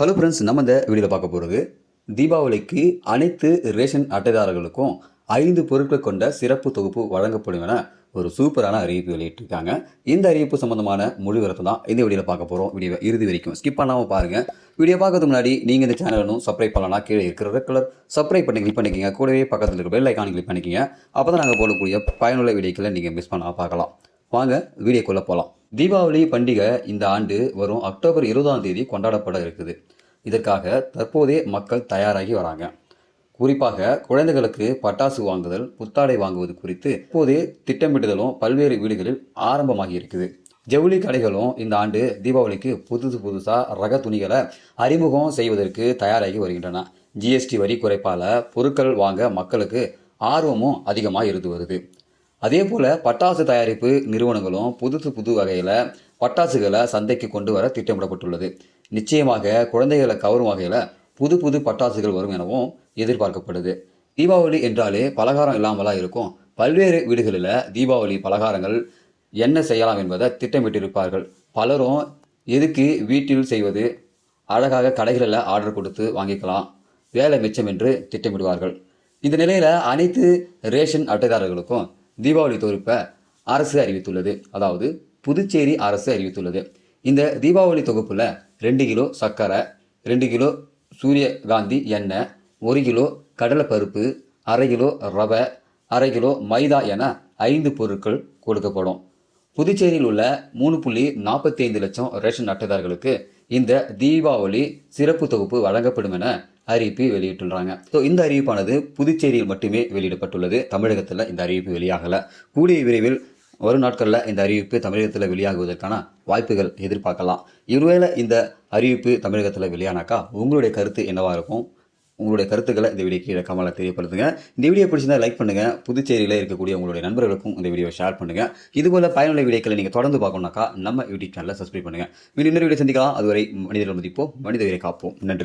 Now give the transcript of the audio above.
Hello friends நம்ம இந்த வீடியோவில் பார்க்க போகிறது தீபாவளிக்கு அனைத்து ரேஷன் அட்டைதாரர்களுக்கும் ஐந்து பொருட்கள் கொண்ட சிறப்பு தொகுப்பு வழங்கப்படும் என ஒரு சூப்பரான அறிவிப்பு வெளியிட்டிருக்காங்க. இந்த அறிவிப்பு சம்பந்தமான முழுவிரத்தை தான் இந்த வீடியோவில் பார்க்க போகிறோம் வீடியோ இறுதி வரைக்கும் ஸ்கிப் பண்ணாமல் பாருங்கள் வீடியோ பார்க்கறதுக்கு முன்னாடி நீங்கள் இந்த சேனலும் சப்ஸ்கிரைப் பண்ணலாம் கீழே இருக்கிற ரெட் கலர் சப்ஸ்கிரைப் பண்ணி கிளிக் பண்ணிக்கங்க. கூடவே பக்கத்தில் இருக்கிற பெல் ஐக்கான் கிளிக் பண்ணிக்கங்க. அப்போ தான் நாங்கள் போடக்கூடிய பயனுள்ள வீடியோக்களை நீங்கள் மிஸ் பண்ணாமல் பார்க்கலாம். வாங்க வீடியோக்குள்ளே போகலாம் தீபாவளி பண்டிகை இந்த ஆண்டு வரும் அக்டோபர் இருபதாம் தேதி கொண்டாடப்பட இருக்குது. இதற்காக தற்போதே மக்கள் தயாராகி வராங்க. குறிப்பாக குழந்தைகளுக்கு பட்டாசு வாங்குதல் புத்தாடை வாங்குவது குறித்து இப்போதே திட்டமிடுதலும் பல்வேறு வீடுகளில் ஆரம்பமாகி இருக்குது. ஜவுளி கடைகளும் இந்த ஆண்டு தீபாவளிக்கு புதுசு புதுசாக ரக துணிகளை அறிமுகம் செய்வதற்கு தயாராகி வருகின்றன. ஜிஎஸ்டி வரி குறைப்பால் பொருட்கள் வாங்க மக்களுக்கு ஆர்வமும் அதிகமாக இருந்து வருது. அதே போல் பட்டாசு தயாரிப்பு நிறுவனங்களும் புதுசு புது வகையில் பட்டாசுகளை சந்தைக்கு கொண்டு வர திட்டமிடப்பட்டுள்ளது. நிச்சயமாக குழந்தைகளை கவரும் வகையில் புது புது பட்டாசுகள் வரும் எனவும் எதிர்பார்க்கப்படுது. தீபாவளி என்றாலே பலகாரம் இல்லாமலா இருக்கும். பல்வேறு வீடுகளில் தீபாவளி பலகாரங்கள் என்ன செய்யலாம் என்பதை திட்டமிட்டிருப்பார்கள். பலரும் எதுக்கு வீட்டில் செய்வது? அழகாக கடைகளில் ஆர்டர் கொடுத்து வாங்கிக்கலாம். வேலை மிச்சம் என்று திட்டமிடுவார்கள். இந்த நிலையில் அனைத்து ரேஷன் அட்டைதாரர்களுக்கும் தீபாவளி தொகுப்பை அரசு அறிவித்துள்ளது. அதாவது புதுச்சேரி அரசு அறிவித்துள்ளது. இந்த தீபாவளி தொகுப்பில் ரெண்டு கிலோ சர்க்கரை ரெண்டு கிலோ சூரியகாந்தி எண்ணெய் ஒரு கிலோ கடலைப்பருப்பு அரை கிலோ ரவை அரை கிலோ மைதா என ஐந்து பொருட்கள் கொடுக்கப்படும். புதுச்சேரியில் உள்ள மூணு புள்ளி நாற்பத்தி ஐந்து லட்சம் ரேஷன் அட்டைதாரர்களுக்கு இந்த தீபாவளி சிறப்பு தொகுப்பு வழங்கப்படும் என அறிவிப்பு வெளியிட்டுள்ளாங்க. ஸோ இந்த அறிவிப்பானது புதுச்சேரியில் மட்டுமே வெளியிடப்பட்டுள்ளது. தமிழகத்தில் இந்த அறிவிப்பு வெளியாகலை. கூடிய விரைவில் வரும் நாட்களில் இந்த அறிவிப்பு தமிழகத்தில் வெளியாகுவதற்கான வாய்ப்புகள் எதிர்பார்க்கலாம். ஒருவேளை இந்த அறிவிப்பு தமிழகத்தில் வெளியானாக்கா உங்களுடைய கருத்து என்னவாக இருக்கும்? உங்களுடைய கருத்துக்களை இந்த வீடியோ கீழே கமலை தெரியப்படுத்துங்க. இந்த வீடியோ பிடிச்சிருந்தா லைக் பண்ணுங்கள் புதுச்சேரியில் இருக்கக்கூடிய உங்களுடைய நண்பர்களுக்கும் இந்த வீடியோ ஷேர் பண்ணுங்கள் இதுபோல் பயனுள்ள வீடியோக்களை நீங்கள் தொடர்ந்து பார்க்கணும்னாக்கா நம்ம யூடியூப் சேனலை சப்ஸ்கிரைப் பண்ணுங்கள் மீண்டும் இன்னொரு வீடியோ சந்திக்கலாம். அதுவரை மனிதர்கள் மதிப்போம் மனித உயிரை காப்போம். நன்றி.